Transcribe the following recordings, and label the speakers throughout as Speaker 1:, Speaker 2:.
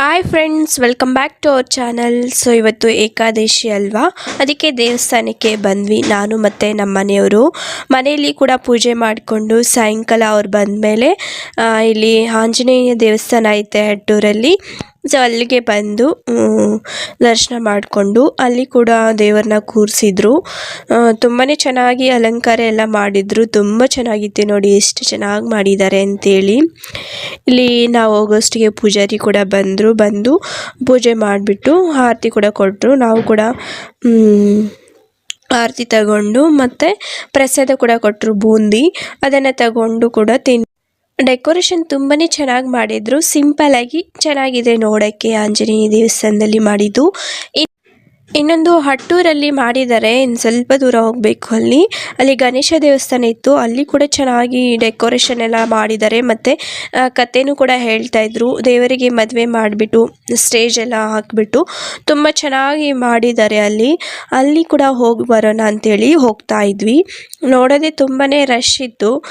Speaker 1: Hi friends welcome back to our channel so ಇವತ್ತು ಏಕಾದಶಿ ಅಲ್ವಾ? ಅದಕ್ಕೆ ದೇವಸ್ಥಾನಕ್ಕೆ ಬಂದ್ವಿ. ನಾನು ಮತ್ತು ನಮ್ಮ ಮನೆಯವರು. ಮನೆಯಲ್ಲಿ ಕೂಡ ಪೂಜೆ ಮಾಡಿಕೊಂಡು ಸಾಯಂಕಾಲ ಅವ್ರು ಬಂದಮೇಲೆ ಇಲ್ಲಿ ಆಂಜನೇಯ ದೇವಸ್ಥಾನ ಐತೆ ಅಡ್ಡೂರಲ್ಲಿ ಸೊ ಅಲ್ಲಿಗೆ ಬಂದು ದರ್ಶನ ಮಾಡಿಕೊಂಡು ಅಲ್ಲಿ ಕೂಡ ದೇವರನ್ನ ಕೂರಿಸಿದ್ರು. ತುಂಬಾ ಚೆನ್ನಾಗಿ ಅಲಂಕಾರ ಎಲ್ಲ ಮಾಡಿದ್ರು. ತುಂಬ ಚೆನ್ನಾಗಿತ್ತು ನೋಡಿ ಎಷ್ಟು ಚೆನ್ನಾಗಿ ಮಾಡಿದ್ದಾರೆ ಅಂತೇಳಿ. ಇಲ್ಲಿ ನಾವು ಹೋಗೋಷ್ಟಿಗೆ ಪೂಜಾರಿ ಕೂಡ ಬಂದರು, ಬಂದು ಪೂಜೆ ಮಾಡಿಬಿಟ್ಟು ಆರತಿ ಕೂಡ ಕೊಟ್ಟರು ನಾವು ಕೂಡ ಆರತಿ ತಗೊಂಡು ಮತ್ತು ಪ್ರಸಾದ ಕೂಡ ಕೊಟ್ಟರು ಬೂಂದಿ. ಅದನ್ನು ತಗೊಂಡು ಕೂಡ ತಿನ್ ಡೆಕೋರೇಷನ್ ತುಂಬಾ ಚೆನ್ನಾಗಿ ಮಾಡಿದ್ರು. ಸಿಂಪಲ್ ಆಗಿ ಚೆನ್ನಾಗಿದೆ ನೋಡೋಕ್ಕೆ ಆಂಜನೇಯ ದೇವಸ್ಥಾನದಲ್ಲಿ ಮಾಡಿದ್ದು. ಇನ್- ಇನ್ನೊಂದು ಹಟ್ಟೂರಲ್ಲಿ ಮಾಡಿದ್ದಾರೆ. ಇನ್ನು ಸ್ವಲ್ಪ ದೂರ ಹೋಗಬೇಕು ಅಲ್ಲಿ. ಅಲ್ಲಿ ಗಣೇಶ ದೇವಸ್ಥಾನ ಇತ್ತು. ಅಲ್ಲಿ ಕೂಡ ಚೆನ್ನಾಗಿ ಡೆಕೋರೇಷನ್ ಎಲ್ಲ ಮಾಡಿದ್ದಾರೆ. ಮತ್ತು ಕಥೆನೂ ಕೂಡ ಹೇಳ್ತಾ ಇದ್ರು. ದೇವರಿಗೆ ಮದುವೆ ಮಾಡಿಬಿಟ್ಟು ಸ್ಟೇಜ್ ಎಲ್ಲ ಹಾಕಿಬಿಟ್ಟು ತುಂಬ ಚೆನ್ನಾಗಿ ಮಾಡಿದ್ದಾರೆ ಅಲ್ಲಿ. ಅಲ್ಲಿ ಕೂಡ ಹೋಗಿ ಬರೋಣ ಅಂಥೇಳಿ ಹೋಗ್ತಾ ಇದ್ವಿ. ನೋಡೋದೇ ತುಂಬಾ ರಶ್ ಇತ್ತು.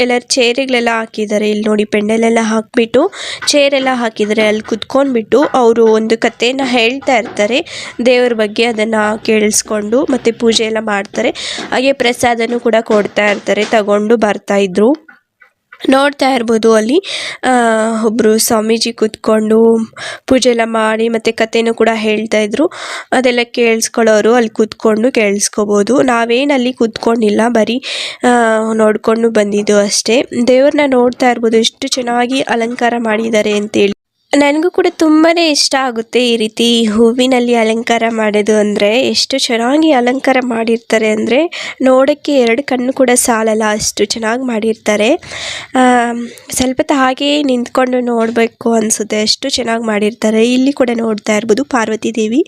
Speaker 1: ಎಲ್ಲರ ಚೇರಿಗಳೆಲ್ಲ ಹಾಕಿದ್ದಾರೆ. ಇಲ್ಲಿ ನೋಡಿ ಪೆಂಡಲೆಲ್ಲ ಹಾಕಿಬಿಟ್ಟು, ಚೇರೆಲ್ಲ ಹಾಕಿದ್ದಾರೆ. ಅಲ್ಲಿ ಕುತ್ಕೊಂಡ್ಬಿಟ್ಟು ಅವರು ಒಂದು ಕಥೆನ ಹೇಳ್ತಾ ಇರ್ತಾರೆ. ದೇವ್ರ ಬಗ್ಗೆ ಅದನ್ನು ಕೇಳಿಸ್ಕೊಂಡು ಮತ್ತು ಪೂಜೆ ಎಲ್ಲ ಮಾಡ್ತಾರೆ. ಹಾಗೆ ಪ್ರಸಾದನೂ ಕೂಡ ಕೊಡ್ತಾ ಇರ್ತಾರೆ. ತಗೊಂಡು ಬರ್ತಾ ಇದ್ರು. ನೋಡ್ತಾ ಇರ್ಬೋದು ಅಲ್ಲಿ. ಒಬ್ಬರು ಸ್ವಾಮೀಜಿ ಕೂತ್ಕೊಂಡು ಪೂಜೆ ಎಲ್ಲ ಮಾಡಿ ಮತ್ತು ಕಥೆನೂ ಕೂಡ ಹೇಳ್ತಾ ಇದ್ರು. ಅದೆಲ್ಲ ಕೇಳಿಸ್ಕೊಳ್ಳೋರು ಅಲ್ಲಿ ಕೂತ್ಕೊಂಡು ಕೇಳಿಸ್ಕೋಬೋದು. ನಾವೇನು ಅಲ್ಲಿ ಕೂತ್ಕೊಂಡಿಲ್ಲ, ಬರೀ ನೋಡ್ಕೊಂಡು ಬಂದಿದ್ದು ಅಷ್ಟೇ. ದೇವ್ರನ್ನ ನೋಡ್ತಾ ಇರ್ಬೋದು, ಎಷ್ಟು ಚೆನ್ನಾಗಿ ಅಲಂಕಾರ ಮಾಡಿದ್ದಾರೆ ಅಂತೇಳಿ. ನನಗೂ ಕೂಡ ತುಂಬಾ ಇಷ್ಟ ಆಗುತ್ತೆ ಈ ರೀತಿ ಹೂವಿನಲ್ಲಿ ಅಲಂಕಾರ ಮಾಡೋದು ಅಂದರೆ. ಎಷ್ಟು ಚೆನ್ನಾಗಿ ಅಲಂಕಾರ ಮಾಡಿರ್ತಾರೆ ಅಂದರೆ ನೋಡೋಕ್ಕೆ ಎರಡು ಕಣ್ಣು ಕೂಡ ಸಾಲಲ್ಲ ಅಷ್ಟು ಚೆನ್ನಾಗಿ ಮಾಡಿರ್ತಾರೆ. ಸ್ವಲ್ಪ ಹೊತ್ತು ಹಾಗೇ ನಿಂತ್ಕೊಂಡು ನೋಡಬೇಕು ಅನಿಸುತ್ತೆ. ಅಷ್ಟು ಚೆನ್ನಾಗಿ ಮಾಡಿರ್ತಾರೆ. ಇಲ್ಲಿ ಕೂಡ ನೋಡ್ತಾ ಇರ್ಬೋದು ಪಾರ್ವತಿ ದೇವಿ.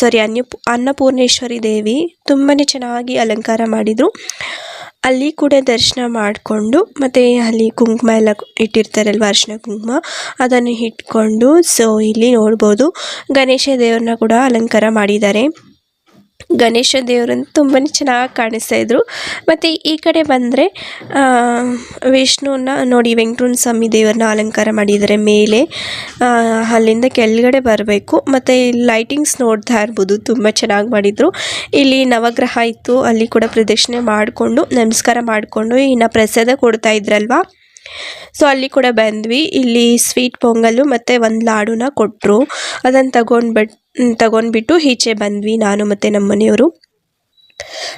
Speaker 1: ಸಾರಿ ಅನ್ಯ ಅನ್ನಪೂರ್ಣೇಶ್ವರಿ ದೇವಿ. ತುಂಬಾ ಚೆನ್ನಾಗಿ ಅಲಂಕಾರ ಮಾಡಿದರು. ಅಲ್ಲಿ ಕೂಡ ದರ್ಶನ ಮಾಡಿಕೊಂಡು ಮತ್ತು ಅಲ್ಲಿ ಕುಂಕುಮ ಎಲ್ಲ ಇಟ್ಟಿರ್ತಾರಲ್ವ ಅರಿಶಿನ ಕುಂಕುಮ, ಅದನ್ನು ಇಟ್ಕೊಂಡು ಸೊ ಇಲ್ಲಿ ನೋಡ್ಬೋದು. ಗಣೇಶ ದೇವ್ರನ್ನ ಕೂಡ ಅಲಂಕಾರ ಮಾಡಿದ್ದಾರೆ. ಗಣೇಶ ದೇವರನ್ನು ತುಂಬಾ ಚೆನ್ನಾಗಿ ಕಾಣಿಸ್ತಾ ಇದ್ರು. ಮತ್ತು ಈ ಕಡೆ ಬಂದರೆ ವಿಷ್ಣುವನ್ನ ನೋಡಿ, ವೆಂಕಟರಮಣ ಸ್ವಾಮಿ ದೇವರನ್ನ ಅಲಂಕಾರ ಮಾಡಿದ್ದಾರೆ ಮೇಲೆ. ಅಲ್ಲಿಂದ ಕೆಳಗಡೆ ಬರಬೇಕು. ಮತ್ತು ಲೈಟಿಂಗ್ಸ್ ನೋಡ್ತಾ ಇರ್ಬೋದು, ತುಂಬ ಚೆನ್ನಾಗಿ ಮಾಡಿದರು. ಇಲ್ಲಿ ನವಗ್ರಹ ಇತ್ತು, ಅಲ್ಲಿ ಕೂಡ ಪ್ರದಕ್ಷಿಣೆ ಮಾಡಿಕೊಂಡು, ನಮಸ್ಕಾರ ಮಾಡಿಕೊಂಡು, ಇನ್ನು ಪ್ರಸಾದ ಕೊಡ್ತಾ ಇದ್ರಲ್ವಾ? ಸೊ ಅಲ್ಲಿ ಕೂಡ ಬಂದ್ವಿ. ಇಲ್ಲಿ ಸ್ವೀಟ್ ಪೊಂಗಲ್ಲು ಮತ್ತು ಒಂದು ಲಾಡುನ ಕೊಟ್ಟರು ಅದನ್ನು ತಗೊಂಡ್ಬಿಟ್ ತಗೊಂಡ್ಬಿಟ್ಟು ಈಚೆ ಬಂದ್ವಿ ನಾನು ಮತ್ತು ನಮ್ಮ ಮನೆಯವರು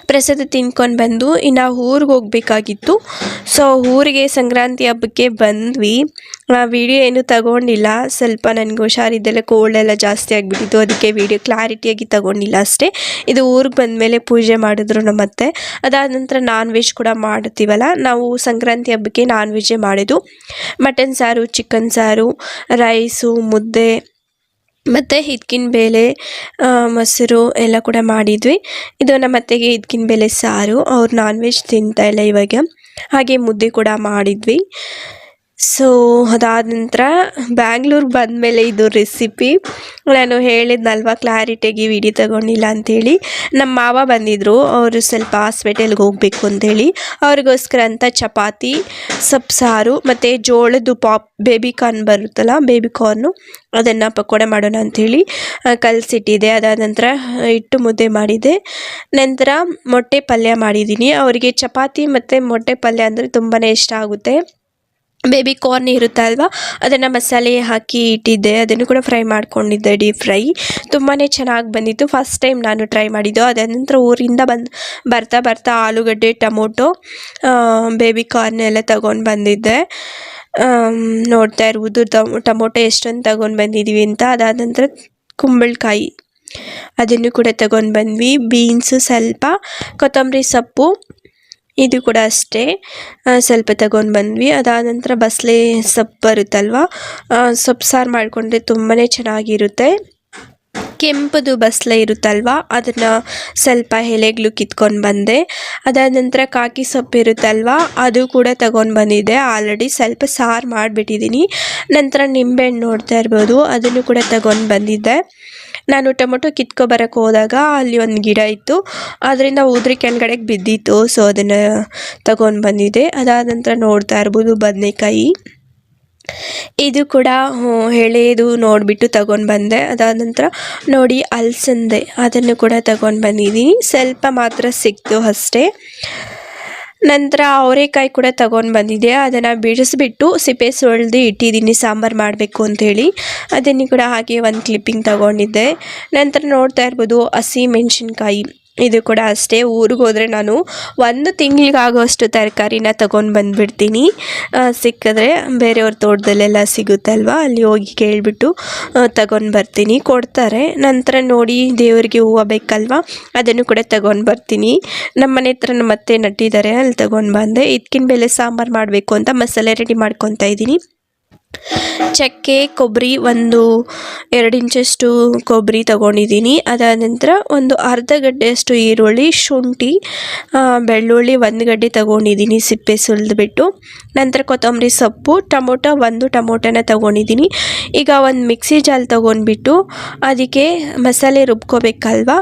Speaker 1: ಪ್ರಸಾದ ತಿನ್ಕೊಂಡು ಬಂದು ಇನ್ನು ಊರಿಗೆ ಹೋಗ್ಬೇಕಾಗಿತ್ತು. ಸೊ ಊರಿಗೆ ಸಂಕ್ರಾಂತಿ ಹಬ್ಬಕ್ಕೆ ಬಂದ್ವಿ. ವಿಡಿಯೋ ಏನು ತಗೊಂಡಿಲ್ಲ. ಸ್ವಲ್ಪ ನನಗೆ ಹುಷಾರಿದ್ದೆಲ್ಲ ಕೋಲ್ಡ್ ಎಲ್ಲ ಜಾಸ್ತಿ ಆಗಿಬಿಟ್ಟಿತ್ತು. ಅದಕ್ಕೆ ವಿಡಿಯೋ ಕ್ಲಾರಿಟಿಯಾಗಿ ತಗೊಂಡಿಲ್ಲ ಅಷ್ಟೇ. ಇದು ಊರಿಗೆ ಬಂದಮೇಲೆ ಪೂಜೆ ಮಾಡಿದ್ರು ನಮ್ಮ ಅತ್ತೆ. ಅದಾದ ನಂತರ ನಾನ್ ವೆಜ್ ಕೂಡ ಮಾಡ್ತೀವಲ್ಲ? ನಾವು ಸಂಕ್ರಾಂತಿ ಹಬ್ಬಕ್ಕೆ ನಾನ್ ವೆಜ್ಜೇ ಮಾಡಿದ್ದು ಮಟನ್ ಸಾರು ಚಿಕನ್ ಸಾರು ರೈಸು ಮುದ್ದೆ ಮತ್ತು ಹಿದ್ಕಿನ ಬೇಳೆ ಮೊಸರು ಎಲ್ಲ ಕೂಡ ಮಾಡಿದ್ವಿ. ಇದು ನಮ್ಮ ಅತ್ತೆಗೆ ಹಿದ್ಕಿನ ಬೇಳೆ ಸಾರು. ಅವ್ರು ನಾನ್ ವೆಜ್ ತಿಂತಾಯಿಲ್ಲ ಇವಾಗ. ಹಾಗೆ ಮುದ್ದೆ ಕೂಡ ಮಾಡಿದ್ವಿ. ಸೊ ಅದಾದ ನಂತರ ಬ್ಯಾಂಗ್ಳೂರ್ಗೆ ಬಂದಮೇಲೆ ಇದು ರೆಸಿಪಿ ನಾನು ಹೇಳಿದ್ನಲ್ವ ಕ್ಲಾರಿಟಿಯಾಗಿ ವಿಡಿಯೋ ತಗೊಂಡಿಲ್ಲ ಅಂಥೇಳಿ ನಮ್ಮ ಮಾವ ಬಂದಿದ್ದರು ಅವರು ಸ್ವಲ್ಪ ಹಾಸ್ಪಿಟಲ್ಗೆ ಹೋಗಬೇಕು ಅಂತೇಳಿ. ಅವ್ರಿಗೋಸ್ಕರ ಅಂತ ಚಪಾತಿ, ಸೊಪ್ಪು ಸಾರು, ಮತ್ತು ಜೋಳದ್ದು ಪಾಪ್ ಬೇಬಿ ಕಾರ್ನ್ ಬರುತ್ತಲ್ಲ ಬೇಬಿ ಕಾರ್ನು ಅದನ್ನು ಪಕೋಡೆ ಮಾಡೋಣ ಅಂಥೇಳಿ ಕಲಸಿಟ್ಟಿದೆ. ಅದಾದ ನಂತರ ಹಿಟ್ಟು ಮುದ್ದೆ ಮಾಡಿದೆ. ನಂತರ ಮೊಟ್ಟೆ ಪಲ್ಯ ಮಾಡಿದ್ದೀನಿ. ಅವರಿಗೆ ಚಪಾತಿ ಮತ್ತು ಮೊಟ್ಟೆ ಪಲ್ಯ ಅಂದರೆ ತುಂಬಾ ಇಷ್ಟ ಆಗುತ್ತೆ. ಬೇಬಿ ಕಾರ್ನ್ ಇರುತ್ತೆ ಅಲ್ವಾ? ಅದನ್ನು ಮಸಾಲೆ ಹಾಕಿ ಇಟ್ಟಿದ್ದೆ. ಅದನ್ನು ಕೂಡ ಫ್ರೈ ಮಾಡ್ಕೊಂಡಿದ್ದೆ ಡೀಪ್ ಫ್ರೈ. ತುಂಬಾ ಚೆನ್ನಾಗಿ ಬಂದಿತ್ತು. ಫಸ್ಟ್ ಟೈಮ್ ನಾನು ಟ್ರೈ ಮಾಡಿದ್ದು. ಅದಾದ ನಂತರ ಊರಿಂದ ಬಂದು, ಬರ್ತಾ ಬರ್ತಾ ಆಲೂಗಡ್ಡೆ, ಟೊಮೊಟೊ ಬೇಬಿ ಕಾರ್ನ್ ಎಲ್ಲ ತಗೊಂಡು ಬಂದಿದ್ದೆ. ನೋಡ್ತಾ ಇರ್ಬೋದು. ಟಮ್- ಟೊಮೊಟೊ ಎಷ್ಟೊಂದು ತಗೊಂಡು ಬಂದಿದ್ದೀವಿ ಅಂತ. ಅದಾದ ನಂತರ ಕುಂಬಳಕಾಯಿ. ಅದನ್ನು ಕೂಡ ತಗೊಂಡು ಬಂದ್ವಿ. ಬೀನ್ಸು ಸ್ವಲ್ಪ, ಕೊತ್ತಂಬರಿ ಸೊಪ್ಪು ಇದು ಕೂಡ ಅಷ್ಟೇ. ಸ್ವಲ್ಪ ತಗೊಂಡು ಬಂದ್ವಿ. ಅದಾದ ನಂತರ ಬಸಳೆ ಸೊಪ್ಪು ಬರುತ್ತಲ್ವ? ಸೊಪ್ಪು ಸಾರು ಮಾಡಿಕೊಂಡ್ರೆ ತುಂಬಾ ಚೆನ್ನಾಗಿರುತ್ತೆ. ಕೆಂಪದು ಬಸಳೆ ಇರುತ್ತಲ್ವ? ಅದನ್ನು ಸ್ವಲ್ಪ ಎಲೆಗಳು ಕಿತ್ಕೊಂಡು ಬಂದೆ. ಅದಾದ ನಂತರ ಕಾಕಿ ಸೊಪ್ಪು ಇರುತ್ತಲ್ವ? ಅದು ಕೂಡ ತಗೊಂಡು ಬಂದಿದ್ದೆ. ಆಲ್ರೆಡಿ ಸ್ವಲ್ಪ ಸಾರು ಮಾಡಿಬಿಟ್ಟಿದ್ದೀನಿ. ನಂತರ ನಿಂಬೆಹಣ್ಣು ನೋಡ್ತಾ ಇರ್ಬೋದು. ಅದನ್ನು ಕೂಡ ತಗೊಂಡು ಬಂದಿದ್ದೆ. ನಾನು ಟೊಮೊಟೊ ಕಿತ್ಕೊಬರಕ್ಕೆ ಹೋದಾಗ ಅಲ್ಲಿ ಒಂದು ಗಿಡ ಇತ್ತು. ಅದರಿಂದ ಉದ್ರಿ ಕೆಳಗಡೆಗೆ ಬಿದ್ದಿತ್ತು. ಸೊ ಅದನ್ನು ತಗೊಂಡು ಬಂದಿದ್ದೆ. ಅದಾದ ನಂತರ ನೋಡ್ತಾ ಇರ್ಬೋದು ಬದನೆಕಾಯಿ. ಇದು ಕೂಡ ಎಳೆದು ನೋಡಿಬಿಟ್ಟು ತಗೊಂಡು ಬಂದೆ. ಅದಾದ ನಂತರ ನೋಡಿ ಅಲಸಂದೆ. ಅದನ್ನು ಕೂಡ ತಗೊಂಡು ಬಂದಿದ್ದೀನಿ. ಸ್ವಲ್ಪ ಮಾತ್ರ ಸಿಕ್ತು ಅಷ್ಟೇ. ನಂತರ ಅವರೆಕಾಯಿ ಕೂಡ ತಗೊಂಡು ಬಂದಿದೆ. ಅದನ್ನು ಬಿಡಿಸ್ಬಿಟ್ಟು ಸಿಪ್ಪೆ ಸುಳ್ದು ಇಟ್ಟಿದ್ದೀನಿ. ಸಾಂಬಾರು ಮಾಡಬೇಕು ಅಂಥೇಳಿ ಅದನ್ನು ಕೂಡ ಹಾಗೆ ಒಂದು ಕ್ಲಿಪ್ಪಿಂಗ್ ತಗೊಂಡಿದ್ದೆ. ನಂತರ ನೋಡ್ತಾ ಇರ್ಬೋದು ಹಸಿ ಮೆಣಸಿನ್ಕಾಯಿ. ಇದು ಕೂಡ ಅಷ್ಟೇ. ಊರಿಗೆ ಹೋದರೆ ನಾನು ಒಂದು ತಿಂಗಳಿಗಾಗುವಷ್ಟು ತರಕಾರಿನ ತಗೊಂಡು ಬಂದುಬಿಡ್ತೀನಿ. ಸಿಕ್ಕಿದ್ರೆ ಬೇರೆಯವ್ರ ತೋಟದಲ್ಲೆಲ್ಲ ಸಿಗುತ್ತಲ್ವ? ಅಲ್ಲಿ ಹೋಗಿ ಕೇಳಿಬಿಟ್ಟು ತಗೊಂಡು ಬರ್ತೀನಿ. ಕೊಡ್ತಾರೆ. ನಂತರ ನೋಡಿ ದೇವರಿಗೆ ಹೂವು ಬೇಕಲ್ವಾ? ಅದನ್ನು ಕೂಡ ತಗೊಂಡು ಬರ್ತೀನಿ. ನಮ್ಮ ಮನೆ ಹತ್ರ ನಮ್ಮ ಮತ್ತೆ ನಟ್ಟಿದ್ದಾರೆ. ಅಲ್ಲಿ ತಗೊಂಡು ಬಂದೆ. ಇದಕ್ಕಿನ ಬೆಲೆ ಸಾಂಬಾರು ಮಾಡಬೇಕು ಅಂತ ಮಸಾಲೆ ರೆಡಿ ಮಾಡ್ಕೊತಾ ಇದ್ದೀನಿ. ಚಕ್ಕೆ, ಕೊಬ್ಬರಿ ಒಂದು ಎರಡು ಇಂಚಷ್ಟು ಕೊಬ್ಬರಿ ತಗೊಂಡಿದ್ದೀನಿ. ಅದಾದ ನಂತರ ಒಂದು ಅರ್ಧ ಗಡ್ಡೆಯಷ್ಟು ಈರುಳ್ಳಿ, ಶುಂಠಿ ಬೆಳ್ಳುಳ್ಳಿ ಒಂದು ಗಡ್ಡೆ ತಗೊಂಡಿದ್ದೀನಿ ಸಿಪ್ಪೆ ಸುಲಿದ್ಬಿಟ್ಟು. ನಂತರ ಕೊತ್ತಂಬರಿ ಸೊಪ್ಪು, ಟೊಮೊಟೊ ಒಂದು ಟೊಮೊಟೊನ ತಗೊಂಡಿದ್ದೀನಿ. ಈಗ ಒಂದು ಮಿಕ್ಸಿ ಜಾಲ್ ತೊಗೊಂಡ್ಬಿಟ್ಟು ಅದಕ್ಕೆ ಮಸಾಲೆ ರುಬ್ಕೋಬೇಕಲ್ವಾ?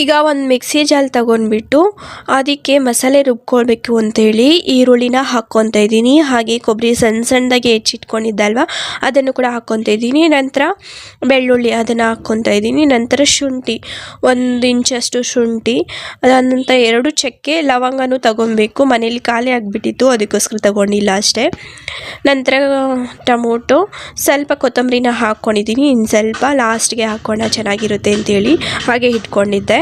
Speaker 1: ಈಗ ಒಂದು ಮಿಕ್ಸಿ ಜಾಲ್ ತಗೊಂಡ್ಬಿಟ್ಟು ಅದಕ್ಕೆ ಮಸಾಲೆ ರುಬ್ಕೊಳ್ಬೇಕು ಅಂತೇಳಿ ಈರುಳ್ಳಿನ ಹಾಕ್ಕೊತ ಇದ್ದೀನಿ. ಹಾಗೆ ಕೊಬ್ಬರಿ ಸಣ್ಣ ಸಣ್ಣದಾಗಿ ಹೆಚ್ಚಿಟ್ಕೊಂಡಿದ್ದಲ್ವ, ಅದನ್ನು ಕೂಡ ಹಾಕ್ಕೊತ ಇದ್ದೀನಿ. ನಂತರ ಬೆಳ್ಳುಳ್ಳಿ ಅದನ್ನು ಹಾಕ್ಕೊತ ಇದ್ದೀನಿ. ನಂತರ ಶುಂಠಿ, ಒಂದು ಇಂಚಷ್ಟು ಶುಂಠಿ ಅದಾದ ನಂತರ ಎರಡು ಚಕ್ಕೆ ಲವಂಗನೂ ತಗೊಬೇಕು ಮನೇಲಿ ಖಾಲಿ ಆಗಿಬಿಟ್ಟಿತ್ತು, ಅದಕ್ಕೋಸ್ಕರ ತಗೊಂಡಿಲ್ಲ ಅಷ್ಟೇ. ನಂತರ ಟೊಮೊಟೊ, ಸ್ವಲ್ಪ ಕೊತ್ತಂಬರಿನ ಹಾಕ್ಕೊಂಡಿದ್ದೀನಿ. ಇನ್ನು ಸ್ವಲ್ಪ ಲಾಸ್ಟ್ಗೆ ಹಾಕ್ಕೊಂಡ ಚೆನ್ನಾಗಿರುತ್ತೆ ಅಂತೇಳಿ ಹಾಗೆ ಇಟ್ಕೊಂಡಿದ್ದೆ.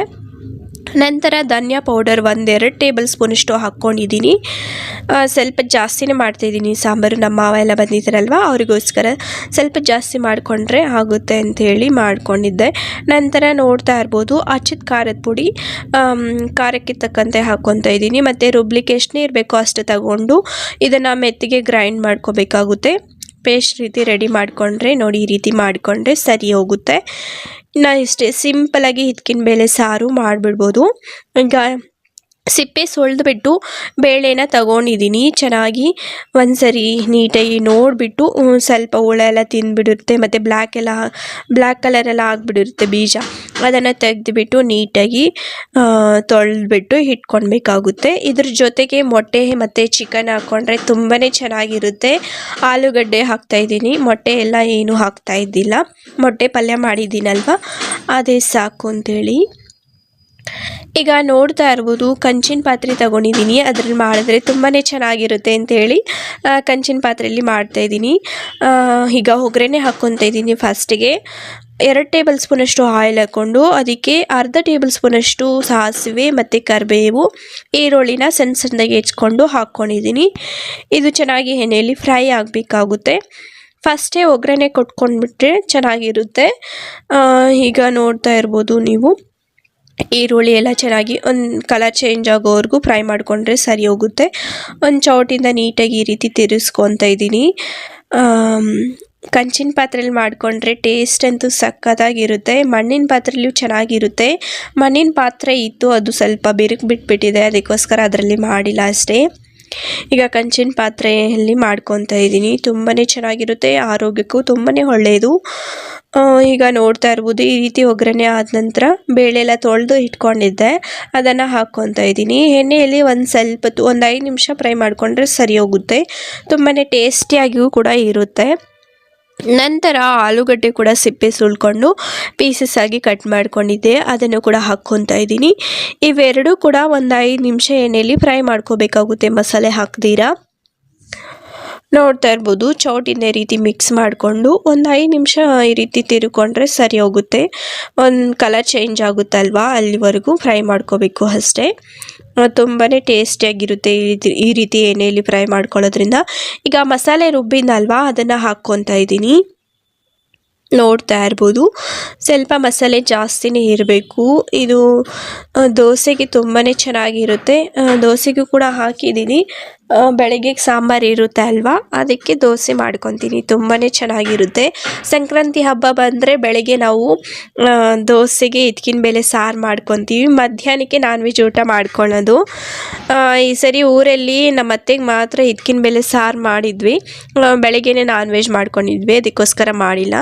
Speaker 1: ನಂತರ ಧನಿಯಾ ಪೌಡರ್ ಒಂದೆರಡು ಟೇಬಲ್ ಸ್ಪೂನಷ್ಟು ಹಾಕ್ಕೊಂಡಿದ್ದೀನಿ. ಸ್ವಲ್ಪ ಜಾಸ್ತಿನೇ ಮಾಡ್ತಾಯಿದ್ದೀನಿ ಸಾಂಬಾರು. ನಮ್ಮ ಮಾವ ಎಲ್ಲ ಬಂದಿದ್ದಾರಲ್ವ, ಅವರಿಗೋಸ್ಕರ ಸ್ವಲ್ಪ ಜಾಸ್ತಿ ಮಾಡಿಕೊಂಡ್ರೆ ಆಗುತ್ತೆ ಅಂಥೇಳಿ ಮಾಡಿಕೊಂಡಿದ್ದೆ. ನಂತರ ನೋಡ್ತಾ ಇರ್ಬೋದು ಅಚ್ಚಿತ್ ಖಾರದ ಪುಡಿ ಖಾರಕ್ಕೆ ತಕ್ಕಂತೆ ಹಾಕ್ಕೊತಾ ಇದ್ದೀನಿ. ಮತ್ತು ರುಬ್ಲಿಕ್ಕೆ ಎಷ್ಟು ನೀರು ಬೇಕೋ ಅಷ್ಟು ತಗೊಂಡು ಇದನ್ನು ಮೆತ್ತಿಗೆ ಗ್ರೈಂಡ್ ಮಾಡ್ಕೋಬೇಕಾಗುತ್ತೆ. ಪೇಸ್ಟ್ ರೀತಿ ರೆಡಿ ಮಾಡಿಕೊಂಡ್ರೆ ನೋಡಿ ಈ ರೀತಿ ಮಾಡಿಕೊಂಡ್ರೆ ಸರಿ ಹೋಗುತ್ತೆ. ಇನ್ನು ಇಷ್ಟೇ ಸಿಂಪಲಾಗಿ ಹಿತ್ಕಿನ ಬೇಳೆ ಸಾರು ಮಾಡಿಬಿಡ್ಬೋದು. ಈಗ ಸಿಪ್ಪೆ ಬಿಟ್ಟು ಬೇಳೆನ ತಗೊಂಡಿದ್ದೀನಿ ಚೆನ್ನಾಗಿ ಒಂದ್ಸರಿ ನೀಟಾಗಿ ನೋಡಿಬಿಟ್ಟು ಸ್ವಲ್ಪ ಹುಳ ಎಲ್ಲ ತಿಂದುಬಿಡುತ್ತೆ, ಮತ್ತು ಬ್ಲ್ಯಾಕ್ ಎಲ್ಲ ಬ್ಲ್ಯಾಕ್ ಕಲರೆಲ್ಲ ಆಗಿಬಿಡಿರುತ್ತೆ ಬೀಜ. ಅದನ್ನು ತೆಗೆದುಬಿಟ್ಟು ನೀಟಾಗಿ ತೊಳೆದ್ಬಿಟ್ಟು ಇಟ್ಕೊಳ್ಬೇಕಾಗುತ್ತೆ. ಇದ್ರ ಜೊತೆಗೆ ಮೊಟ್ಟೆ ಮತ್ತು ಚಿಕನ್ ಹಾಕ್ಕೊಂಡ್ರೆ ತುಂಬಾ ಚೆನ್ನಾಗಿರುತ್ತೆ. ಆಲೂಗಡ್ಡೆ ಹಾಕ್ತಾಯಿದ್ದೀನಿ ಮೊಟ್ಟೆ ಎಲ್ಲ ಏನೂ ಹಾಕ್ತಾ ಇದ್ದಿಲ್ಲ. ಮೊಟ್ಟೆ ಪಲ್ಯ ಮಾಡಿದ್ದೀನಲ್ವ? ಅದೇ ಸಾಕು ಅಂತೇಳಿ. ಈಗ ನೋಡ್ತಾ ಇರ್ಬೋದು, ಕಂಚಿನ ಪಾತ್ರೆ ತಗೊಂಡಿದ್ದೀನಿ. ಅದ್ರಲ್ಲಿ ಮಾಡಿದ್ರೆ ತುಂಬಾ ಚೆನ್ನಾಗಿರುತ್ತೆ ಅಂತೇಳಿ ಕಂಚಿನ ಪಾತ್ರೆಯಲ್ಲಿ ಮಾಡ್ತಾಯಿದ್ದೀನಿ ಈಗ ಒಗ್ಗರಣೆ ಹಾಕ್ಕೊತಾ ಇದ್ದೀನಿ ಫಸ್ಟಿಗೆ ಎರಡು ಟೇಬಲ್ ಸ್ಪೂನಷ್ಟು ಆಯಿಲ್ ಹಾಕ್ಕೊಂಡು ಅದಕ್ಕೆ ಅರ್ಧ ಟೇಬಲ್ ಸ್ಪೂನಷ್ಟು ಸಾಸಿವೆ ಮತ್ತು ಕರಿಬೇವು, ಈರುಳ್ಳಿನ ಸಣ್ಣ ಸಣ್ಣದಾಗಿ ಹೆಚ್ಕೊಂಡು ಹಾಕ್ಕೊಂಡಿದ್ದೀನಿ. ಇದು ಚೆನ್ನಾಗಿ ಎಣ್ಣೆಯಲ್ಲಿ ಫ್ರೈ ಆಗಬೇಕಾಗುತ್ತೆ. ಫಸ್ಟೇ ಒಗ್ಗರಣೆ ಕೊಟ್ಕೊಂಡ್ಬಿಟ್ರೆ ಚೆನ್ನಾಗಿರುತ್ತೆ. ಈಗ ನೋಡ್ತಾ ಇರ್ಬೋದು ನೀವು. ಈರುಳ್ಳಿ ಎಲ್ಲ ಚೆನ್ನಾಗಿ ಒಂದು ಕಲರ್ ಚೇಂಜ್ ಆಗೋವರೆಗೂ ಫ್ರೈ ಮಾಡಿಕೊಂಡ್ರೆ ಸರಿ ಹೋಗುತ್ತೆ. ಒಂದು ಚೌಟಿಂದ ನೀಟಾಗಿ ಈ ರೀತಿ ತಿರುಗಿಸ್ಕೊತಾ ಇದ್ದೀನಿ. ಕಂಚಿನ ಪಾತ್ರೆಯಲ್ಲಿ ಮಾಡಿಕೊಂಡ್ರೆ ಟೇಸ್ಟ್ ಅಂತೂ ಸಖತ್ತಾಗಿರುತ್ತೆ. ಮಣ್ಣಿನ ಪಾತ್ರೆಯಲ್ಲೂ ಚೆನ್ನಾಗಿರುತ್ತೆ. ಮಣ್ಣಿನ ಪಾತ್ರೆ ಇತ್ತು, ಅದು ಸ್ವಲ್ಪ ಬಿರುಕು ಬಿಟ್ಬಿಟ್ಟಿದೆ, ಅದಕ್ಕೋಸ್ಕರ ಅದರಲ್ಲಿ ಮಾಡಿಲ್ಲ ಅಷ್ಟೇ. ಈಗ ಕಂಚಿನ ಪಾತ್ರೆಯಲ್ಲಿ ಮಾಡ್ಕೊತಾ ಇದ್ದೀನಿ. ತುಂಬಾ ಚೆನ್ನಾಗಿರುತ್ತೆ, ಆರೋಗ್ಯಕ್ಕೂ ತುಂಬಾ ಒಳ್ಳೆಯದು. ಈಗ ನೋಡ್ತಾ ಇರ್ಬೋದು, ಈ ರೀತಿ ಒಗ್ಗರಣೆ ಆದ ನಂತರ ಬೇಳೆ ಎಲ್ಲ ತೊಳೆದು ಇಟ್ಕೊಂಡಿದ್ದೆ. ಅದನ್ನು ಹಾಕ್ಕೊತಾ ಇದ್ದೀನಿ. ಎಣ್ಣೆಯಲ್ಲಿ ಒಂದು ಸ್ವಲ್ಪ, ಒಂದು ಐದು ನಿಮಿಷ ಫ್ರೈ ಮಾಡಿಕೊಂಡ್ರೆ ಸರಿ ಹೋಗುತ್ತೆ. ತುಂಬಾ ಟೇಸ್ಟಿಯಾಗಿಯೂ ಕೂಡ ಇರುತ್ತೆ. ನಂತರ ಆಲೂಗಡ್ಡೆ ಕೂಡ ಸಿಪ್ಪೆ ಸುಲ್ಕೊಂಡು ಪೀಸಸ್ ಆಗಿ ಕಟ್ ಮಾಡ್ಕೊಂಡಿದ್ದೆ. ಅದನ್ನು ಕೂಡ ಹಾಕ್ಕೊತಾ ಇದ್ದೀನಿ. ಇವೆರಡೂ ಕೂಡ ಒಂದು ಐದು ನಿಮಿಷ ಎಣ್ಣೆಯಲ್ಲಿ ಫ್ರೈ ಮಾಡ್ಕೋಬೇಕಾಗುತ್ತೆ. ಮಸಾಲೆ ಹಾಕ್ದಿರಾ? ನೋಡ್ತಾ ಇರ್ಬೋದು ಚೌಟಿನ ಈ ರೀತಿ ಮಿಕ್ಸ್ ಮಾಡಿಕೊಂಡು ಒಂದು ಐದು ನಿಮಿಷ ಈ ರೀತಿ ತಿರುಕೊಂಡ್ರೆ ಸರಿ ಹೋಗುತ್ತೆ. ಒಂದು ಕಲರ್ ಚೇಂಜ್ ಆಗುತ್ತಲ್ವಾ? ಅಲ್ಲಿವರೆಗೂ ಫ್ರೈ ಮಾಡ್ಕೋಬೇಕು ಅಷ್ಟೇ. ತುಂಬಾ ಟೇಸ್ಟಿಯಾಗಿರುತ್ತೆ ಈ ರೀತಿ ಎಣ್ಣೆಯಲ್ಲಿ ಫ್ರೈ ಮಾಡ್ಕೊಳ್ಳೋದ್ರಿಂದ. ಈಗ ಮಸಾಲೆ ರುಬ್ಬಿನಲ್ವಾ ಅದನ್ನು ಹಾಕ್ಕೊತಾ ಇದ್ದೀನಿ. ನೋಡ್ತಾ ಇರ್ಬೋದು. ಸ್ವಲ್ಪ ಮಸಾಲೆ ಜಾಸ್ತಿನೇ ಇರಬೇಕು. ಇದು ದೋಸೆಗೆ ತುಂಬಾ ಚೆನ್ನಾಗಿರುತ್ತೆ. ದೋಸೆಗೂ ಕೂಡ ಹಾಕಿದ್ದೀನಿ. ಆ, ಬೆಳಗ್ಗೆ ಸಾಂಬಾರು ಇರುತ್ತೆ ಅಲ್ವಾ? ಅದಕ್ಕೆ ದೋಸೆ ಮಾಡ್ಕೊತೀನಿ. ತುಂಬಾ ಚೆನ್ನಾಗಿರುತ್ತೆ. ಸಂಕ್ರಾಂತಿ ಹಬ್ಬ ಬಂದರೆ ಬೆಳಗ್ಗೆ ನಾವು ದೋಸೆಗೆ ಇದ್ಕಿನ ಬೆಲೆ ಸಾರು ಮಾಡ್ಕೊತೀವಿ. ಮಧ್ಯಾಹ್ನಕ್ಕೆ ನಾನ್ ವೆಜ್ ಊಟ ಮಾಡ್ಕೊಳ್ಳೋದು. ಈ ಸರಿ ಊರಲ್ಲಿ ನಮ್ಮ ಅತ್ತೆಗೆ ಮಾತ್ರ ಇದ್ಕಿನ ಬೆಲೆ ಸಾರು ಮಾಡಿದ್ವಿ. ಬೆಳಗ್ಗೆನೇ ನಾನ್ ವೆಜ್ ಮಾಡ್ಕೊಂಡಿದ್ವಿ. ಅದಕ್ಕೋಸ್ಕರ ಮಾಡಿಲ್ಲ.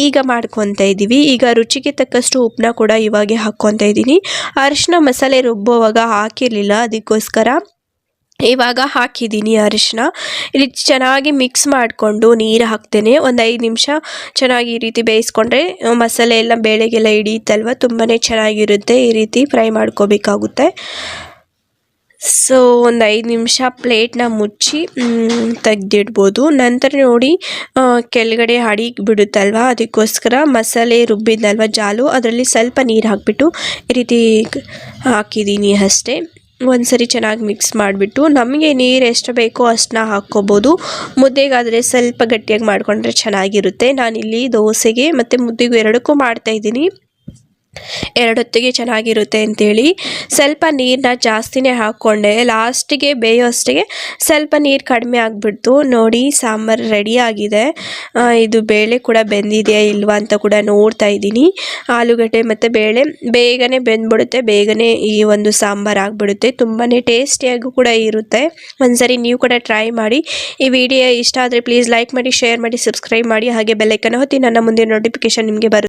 Speaker 1: ಈಗ ಮಾಡ್ಕೊತಾ ಇದ್ದೀವಿ ಈಗ ರುಚಿಗೆ ತಕ್ಕಷ್ಟು ಉಪ್ಪನ್ನ ಕೂಡ ಇವಾಗೆ ಹಾಕ್ಕೊತಾ ಇದ್ದೀನಿ ಅರಿಶಿನ ಮಸಾಲೆ ರುಬ್ಬುವಾಗ ಹಾಕಿರಲಿಲ್ಲ. ಅದಕ್ಕೋಸ್ಕರ ಇವಾಗ ಹಾಕಿದ್ದೀನಿ ಅರಿಶಿನ. ಇಲ್ಲಿ ಚೆನ್ನಾಗಿ ಮಿಕ್ಸ್ ಮಾಡಿಕೊಂಡು ನೀರು ಹಾಕ್ತೇನೆ. ಒಂದು ಐದು ನಿಮಿಷ ಚೆನ್ನಾಗಿ ಈ ರೀತಿ ಬೇಯಿಸ್ಕೊಂಡ್ರೆ ಮಸಾಲೆ ಎಲ್ಲ ಬೇಳೆಗೆಲ್ಲ ಹಿಡಿಯುತ್ತಲ್ವ? ತುಂಬಾ ಚೆನ್ನಾಗಿರುತ್ತೆ ಈ ರೀತಿ ಫ್ರೈ ಮಾಡ್ಕೋಬೇಕಾಗುತ್ತೆ. ಸೊ ಒಂದು ಐದು ನಿಮಿಷ ಪ್ಲೇಟ್ನ ಮುಚ್ಚಿ ತೆಗೆದಿಡ್ಬೋದು. ನಂತರ ನೋಡಿ ಕೆಳಗಡೆ ಅಡಿಗೆ ಬಿಡುತ್ತಲ್ವ ಅದಕ್ಕೋಸ್ಕರ ಮಸಾಲೆ ರುಬ್ಬಿದ್ನಲ್ವ ಜಾಲು? ಅದರಲ್ಲಿ ಸ್ವಲ್ಪ ನೀರು ಹಾಕಿಬಿಟ್ಟು ಈ ರೀತಿ ಹಾಕಿದ್ದೀನಿ ಅಷ್ಟೇ. ಒಂದ್ಸರಿ ಚೆನ್ನಾಗಿ ಮಿಕ್ಸ್ ಮಾಡಿಬಿಟ್ಟು ನಮಗೆ ನೀರು ಎಷ್ಟು ಬೇಕೋ ಅಷ್ಟನ್ನ ಹಾಕ್ಕೋಬೋದು. ಮುದ್ದೆಗಾದರೆ ಸ್ವಲ್ಪ ಗಟ್ಟಿಯಾಗಿ ಮಾಡಿಕೊಂಡ್ರೆ ಚೆನ್ನಾಗಿರುತ್ತೆ. ನಾನಿಲ್ಲಿ ದೋಸೆಗೆ ಮತ್ತು ಮುದ್ದೆಗೂ ಎರಡಕ್ಕೂ ಮಾಡ್ತಾಯಿದ್ದೀನಿ ಎರಡೊತ್ತಿಗೆ ಚೆನ್ನಾಗಿರುತ್ತೆ ಅಂತೇಳಿ ಸ್ವಲ್ಪ ನೀರನ್ನ ಜಾಸ್ತಿನೇ ಹಾಕ್ಕೊಂಡೆ. ಲಾಸ್ಟಿಗೆ ಬೇಯೋಷ್ಟಿಗೆ ಸ್ವಲ್ಪ ನೀರು ಕಡಿಮೆ ಆಗಿಬಿಡ್ತು. ನೋಡಿ ಸಾಂಬಾರು ರೆಡಿ ಆಗಿದೆ. ಇದು ಬೇಳೆ ಕೂಡ ಬೆಂದಿದೆಯಾ ಇಲ್ವಾ ಅಂತ ಕೂಡ ನೋಡ್ತಾ ಇದ್ದೀನಿ. ಆಲೂಗಡ್ಡೆ ಮತ್ತು ಬೇಳೆ ಬೇಗನೆ ಬೆಂದ್ಬಿಡುತ್ತೆ. ಬೇಗನೆ ಈ ಒಂದು ಸಾಂಬಾರು ಆಗಿಬಿಡುತ್ತೆ. ತುಂಬಾ ಟೇಸ್ಟಿಯಾಗೂ ಕೂಡ ಇರುತ್ತೆ. ಒಂದ್ಸರಿ ನೀವು ಕೂಡ ಟ್ರೈ ಮಾಡಿ. ಈ ವಿಡಿಯೋ ಇಷ್ಟ ಆದರೆ ಪ್ಲೀಸ್ ಲೈಕ್ ಮಾಡಿ, ಶೇರ್ ಮಾಡಿ, ಸಬ್ಸ್ಕ್ರೈಬ್ ಮಾಡಿ. ಹಾಗೆ ಬೆಲ್ಲೈಕನ್ನು ಹೊತ್ತಿ ನನ್ನ ಮುಂದೆ ನೋಟಿಫಿಕೇಶನ್ ನಿಮಗೆ ಬರುತ್ತೆ